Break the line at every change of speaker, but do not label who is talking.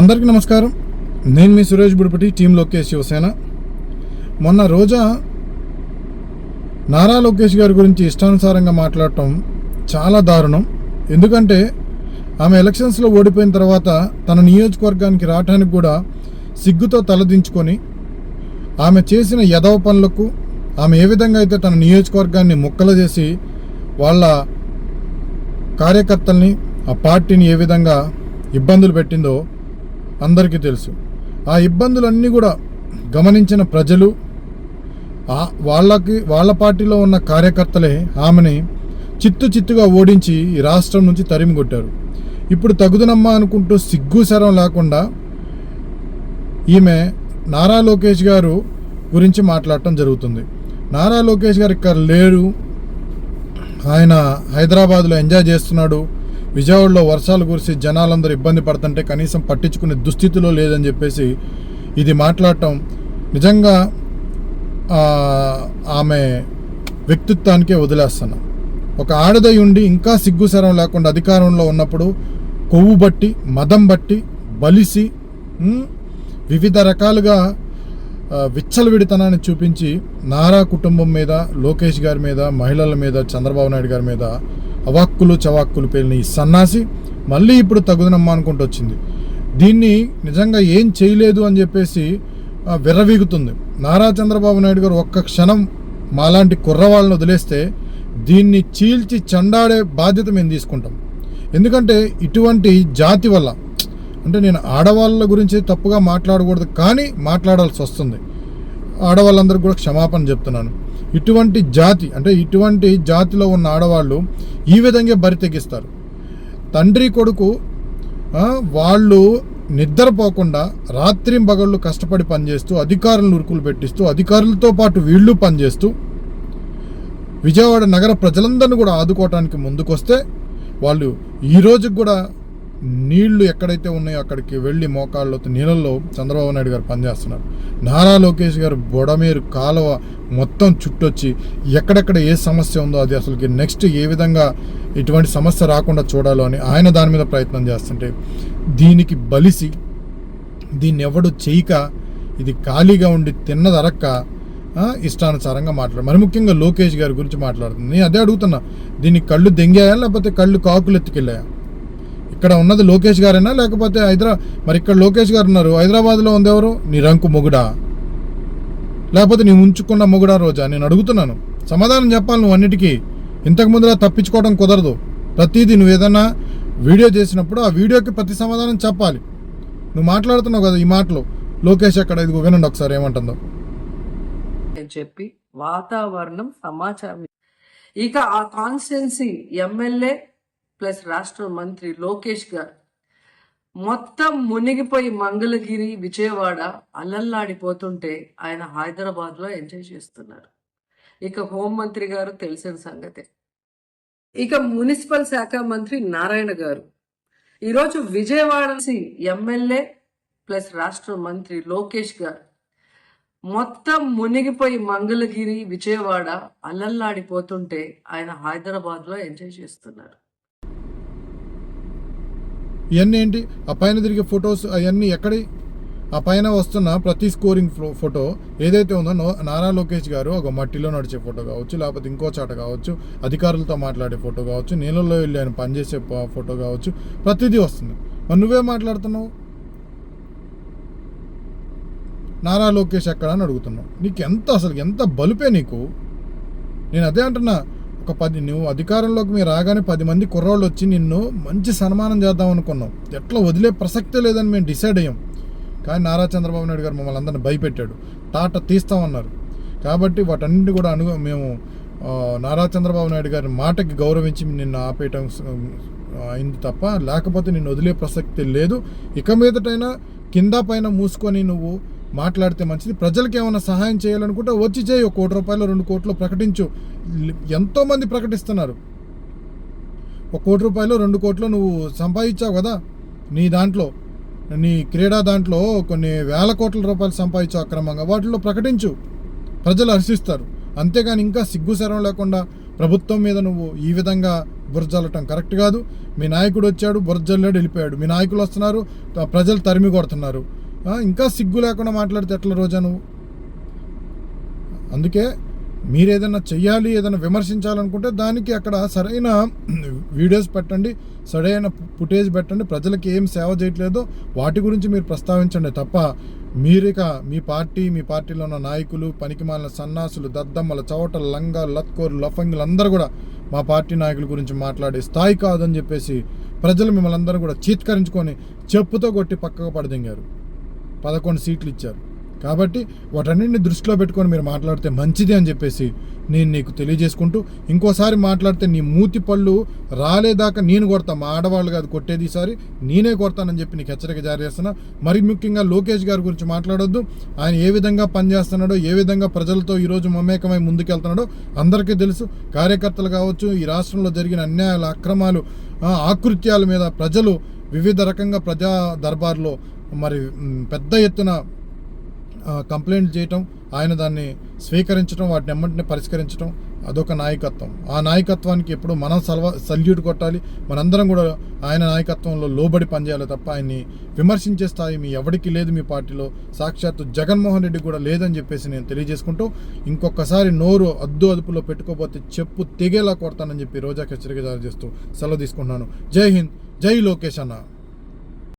అందరికీ నమస్కారం. నేను మీ సురేష్ బుడిపటి టీం లోకేష్ శివసేన. మొన్న రోజా నారా లోకేష్ గారి గురించి ఇష్టానుసారంగా మాట్లాడటం చాలా దారుణం. ఎందుకంటే ఆమె ఎలక్షన్స్లో ఓడిపోయిన తర్వాత తన నియోజకవర్గానికి రావడానికి కూడా సిగ్గుతో తలదించుకొని ఆమె చేసిన యదవ పనులకు ఆమె ఏ విధంగా అయితే తన నియోజకవర్గాన్ని ముక్కలు చేసి వాళ్ళ కార్యకర్తల్ని ఆ పార్టీని ఏ విధంగా ఇబ్బందులు పెట్టిందో అందరికీ తెలుసు. ఆ ఇబ్బందులన్నీ కూడా గమనించిన ప్రజలు వాళ్ళకి వాళ్ళ పార్టీలో ఉన్న కార్యకర్తలే ఆమెని చిత్తు చిత్తుగా ఓడించి ఈ రాష్ట్రం నుంచి తరిమి కొట్టారు. ఇప్పుడు తగుదనమ్మా అనుకుంటూ సిగ్గు శరం లేకుండా ఈమె నారా లోకేష్ గారు గురించి మాట్లాడటం జరుగుతుంది. నారా లోకేష్ గారు ఇక్కడ లేరు. ఆయన హైదరాబాద్లో ఎంజాయ్ చేస్తున్నాడు. విజయవాడలో వర్షాలు కురిసి జనాలందరూ ఇబ్బంది పడుతుంటే కనీసం పట్టించుకునే దుస్థితిలో లేదని చెప్పేసి ఇది మాట్లాడటం నిజంగా ఆమె వ్యక్తిత్వానికే వదిలేస్తున్నా. ఒక ఆడదై ఉండి ఇంకా సిగ్గుసరం లేకుండా అధికారంలో ఉన్నప్పుడు కొవ్వు బట్టి మదం బట్టి బలిసి వివిధ రకాలుగా విచ్చలవిడితనాన్ని చూపించి నారా కుటుంబం మీద లోకేష్ గారి మీద మహిళల మీద చంద్రబాబు నాయుడు గారి మీద అవాక్కులు చవాక్కులు పేలిన ఈ సన్నాసి మళ్ళీ ఇప్పుడు తగుదనమ్మా అనుకుంటూ వచ్చింది. దీన్ని నిజంగా ఏం చేయలేదు అని చెప్పేసి విర్రవీగుతుంది. నారా చంద్రబాబు నాయుడు గారు ఒక్క క్షణం మాలాంటి కుర్రవాళ్ళని వదిలేస్తే దీన్ని చీల్చి చండాడే బాధ్యత మేము తీసుకుంటాం. ఎందుకంటే ఇటువంటి జాతి వల్ల అంటే నేను ఆడవాళ్ళ గురించి తప్పుగా మాట్లాడకూడదు కానీ మాట్లాడాల్సి వస్తుంది. ఆడవాళ్ళందరికీ కూడా క్షమాపణ చెప్తున్నాను. ఇటువంటి జాతి అంటే ఇటువంటి జాతిలో ఉన్న ఆడవాళ్ళు ఈ విధంగా బరి తెగిస్తారు. తండ్రి కొడుకు వాళ్ళు నిద్రపోకుండా రాత్రి పగళ్ళు కష్టపడి పనిచేస్తూ అధికారులను ఉరుకులు పెట్టిస్తూ అధికారులతో పాటు వీళ్ళు పనిచేస్తూ విజయవాడ నగర ప్రజలందరినీ కూడా ఆదుకోవటానికి ముందుకొస్తే వాళ్ళు ఈ రోజుకి కూడా నీళ్ళు ఎక్కడైతే ఉన్నాయో అక్కడికి వెళ్ళి మోకాళ్ళలో నీళ్ళల్లో చంద్రబాబు నాయుడు గారు పనిచేస్తున్నారు. నారా లోకేష్ గారు బొడమేరు కాలువ మొత్తం చుట్టొచ్చి ఎక్కడెక్కడ ఏ సమస్య ఉందో అది అసలుకి నెక్స్ట్ ఏ విధంగా ఇటువంటి సమస్య రాకుండా చూడాలో అని ఆయన దాని మీద ప్రయత్నం చేస్తుంటే దీనికి బలిసి దీన్ని ఎవడు చేయక ఇది ఖాళీగా ఉండి తిన్నదరక్క ఆ, ఇష్టానుసారంగా మాట్లాడు. మరి ముఖ్యంగా లోకేష్ గారి గురించి మాట్లాడుతుంది. నేను అదే అడుగుతున్నా దీన్ని కళ్ళు దెంగాయా లేకపోతే కళ్ళు కాకులు ఎత్తుకెళ్ళాయా ఇక్కడ ఉన్నది లోకేష్ గారేనా? లేకపోతే హైదరా మరి ఇక్కడ లోకేష్ గారు ఉన్నారు. హైదరాబాద్లో ఉంది ఎవరు? నీ రంకు మొగుడా. లేకపోతే నీ ఉంచుకున్న మొగుడా రోజా? నేను అడుగుతున్నాను. సమాధానం చెప్పాలి నువ్వు అన్నిటికీ. ఇంతకు ముందులా తప్పించుకోవడం కుదరదు. ప్రతిదీ నువ్వు ఏదన్నా వీడియో చేసినప్పుడు ఆ వీడియోకి ప్రతి సమాధానం చెప్పాలి. నువ్వు మాట్లాడుతున్నావు కదా ఈ మాటలు. లోకేష్ అక్కడ ఇదిగో వినండి ఒకసారి ఏమంటుందో.
అని చెప్పి వాతావరణం సమాచారం ఇక ఆ కాన్స్టెన్సీ ఎమ్మెల్యే ప్లస్ రాష్ట్ర మంత్రి లోకేష్ గారు. మొత్తం మునిగిపోయి మంగళగిరి విజయవాడ అల్లల్లాడిపోతుంటే ఆయన హైదరాబాద్లో ఎంజాయ్ చేస్తున్నారు. ఇక హోంమంత్రి గారు తెలిసిన సంగతే. ఇక మున్సిపల్ శాఖ మంత్రి నారాయణ గారు. ఈరోజు విజయవాడ ఎమ్మెల్యే ప్లస్ రాష్ట్ర మంత్రి లోకేష్ గారు. మొత్తం మునిగిపోయి మంగళగిరి విజయవాడ అల్లల్లాడిపోతుంటే ఆయన హైదరాబాద్లో ఎంజాయ్ చేస్తున్నారు.
ఇవన్నీ ఏంటి? ఆ పైన తిరిగే ఫొటోస్ అవన్నీ ఎక్కడి? ఆ పైన వస్తున్న ప్రతి స్కోరింగ్ ఫో- ఫోటో ఏదైతే ఉందో నో- నారా లోకేష్ గారు ఒక మట్టిలో నడిచే ఫోటో కావచ్చు లేకపోతే ఇంకో చాట కావచ్చు అధికారులతో మాట్లాడే ఫోటో కావచ్చు నీళ్ళల్లో వెళ్ళి ఆయన పనిచేసే ఫోటో కావచ్చు ప్రతిదీ వస్తుంది. మరి నువ్వే మాట్లాడుతున్నావు? నారా లోకేష్ ఎక్కడ అని అడుగుతున్నావు. నీకు ఎంత అసలు ఎంత బలుపే నీకు? నేను అదే అంటున్నా. ఒక పది నువ్వు అధికారంలోకి మీరు రాగానే పది మంది కుర్రోళ్ళు వచ్చి నిన్ను మంచి సన్మానం చేద్దాం అనుకున్నాం. ఎట్లా వదిలే ప్రసక్తే లేదని మేము డిసైడ్ అయ్యాం. కానీ నారా చంద్రబాబు నాయుడు గారు మమ్మల్ని అందరిని భయపెట్టాడు. తాట తీస్తామన్నారు. కాబట్టి వాటన్నింటి కూడా అను మేము నారా చంద్రబాబు నాయుడు గారి మాటకి గౌరవించి నిన్ను ఆపేయటం అయింది తప్ప లేకపోతే నిన్ను వదిలే ప్రసక్తి లేదు. ఇక మీదటైనా కింద పైన మూసుకొని నువ్వు మాట్లాడితే మంచిది. ప్రజలకు ఏమైనా సహాయం చేయాలనుకుంటే వచ్చి చేయి ఒక కోటి రూపాయలు రెండు కోట్లు ప్రకటించు. ఎంతోమంది ప్రకటిస్తున్నారు. ఒక కోటి రూపాయలు రెండు కోట్లు నువ్వు సంపాదించావు కదా నీ దాంట్లో. నీ క్రీడా దాంట్లో కొన్ని వేల కోట్ల రూపాయలు సంపాదించావు అక్రమంగా. వాటిలో ప్రకటించు. ప్రజలు హర్షిస్తారు. అంతేగాని ఇంకా సిగ్గు శరం లేకుండా ప్రభుత్వం మీద నువ్వు ఈ విధంగా బురజల్లటం కరెక్ట్ కాదు. మీ నాయకుడు వచ్చాడు బురజల్లాడు వెళ్ళిపోయాడు. మీ నాయకులు వస్తున్నారు ప్రజలు తరిమి కొడుతున్నారు. ఇంకా సిగ్గు లేకుండా మాట్లాడితే ఎట్లా రోజా నువ్వు? అందుకే మీరు ఏదైనా చెయ్యాలి ఏదైనా విమర్శించాలనుకుంటే దానికి అక్కడ సరైన వీడియోస్ పెట్టండి సరైన ఫుటేజ్ పెట్టండి. ప్రజలకి ఏం సేవ చేయట్లేదో వాటి గురించి మీరు ప్రస్తావించండి తప్ప మీరిక మీ పార్టీ మీ పార్టీలో ఉన్న నాయకులు పనికిమాలిన సన్నాసులు దద్దమ్మల చవటలు లంగా లత్కోరు లఫంగులు అందరూ కూడా మా పార్టీ నాయకుల గురించి మాట్లాడే స్థాయి కాదని చెప్పేసి ప్రజలు మిమ్మల్ని అందరూ కూడా చీత్కరించుకొని చెప్పుతో కొట్టి పక్కకు పడదింగారు. పదకొండు సీట్లు ఇచ్చారు. కాబట్టి వాటన్నింటిని దృష్టిలో పెట్టుకొని మీరు మాట్లాడితే మంచిది అని చెప్పేసి నేను నీకు తెలియజేసుకుంటూ ఇంకోసారి మాట్లాడితే నీ మూతి పళ్ళు రాలేదాకా నేను కొడతా. మా ఆడవాళ్ళు కాదు కొట్టేది ఈసారి నేనే కొడతానని చెప్పి నీకు హెచ్చరిక జారీ చేస్తున్నా. మరి ముఖ్యంగా లోకేష్ గారి గురించి మాట్లాడొద్దు. ఆయన ఏ విధంగా పనిచేస్తున్నాడో ఏ విధంగా ప్రజలతో ఈరోజు మమేకమై ముందుకెళ్తున్నాడో అందరికీ తెలుసు. కార్యకర్తలు కావచ్చు ఈ రాష్ట్రంలో జరిగిన అన్యాయాలు అక్రమాలు ఆకృత్యాల మీద ప్రజలు వివిధ రకంగా ప్రజా దర్బార్లో మరి పెద్ద ఎత్తున కంప్లైంట్ చేయటం ఆయన దాన్ని స్వీకరించడం వాటిని ఎమ్మటిని పరిష్కరించడం అదొక నాయకత్వం. ఆ నాయకత్వానికి ఎప్పుడు మనం సల్వ సల్యూట్ కొట్టాలి. మనందరం కూడా ఆయన నాయకత్వంలో లోబడి పనిచేయాలి తప్ప ఆయన్ని విమర్శించే స్థాయి మీ ఎవరికి లేదు మీ పార్టీలో. సాక్షాత్తు జగన్మోహన్ రెడ్డి కూడా లేదని చెప్పేసి నేను తెలియజేసుకుంటూ ఇంకొకసారి నోరు అద్దు అదుపులో పెట్టుకోపోతే చెప్పు తెగేలా కొడతానని చెప్పి రోజా హెచ్చరిక జారీ చేస్తూ సెలవు తీసుకుంటున్నాను. జై హింద్ జై లోకేష్ అన్న.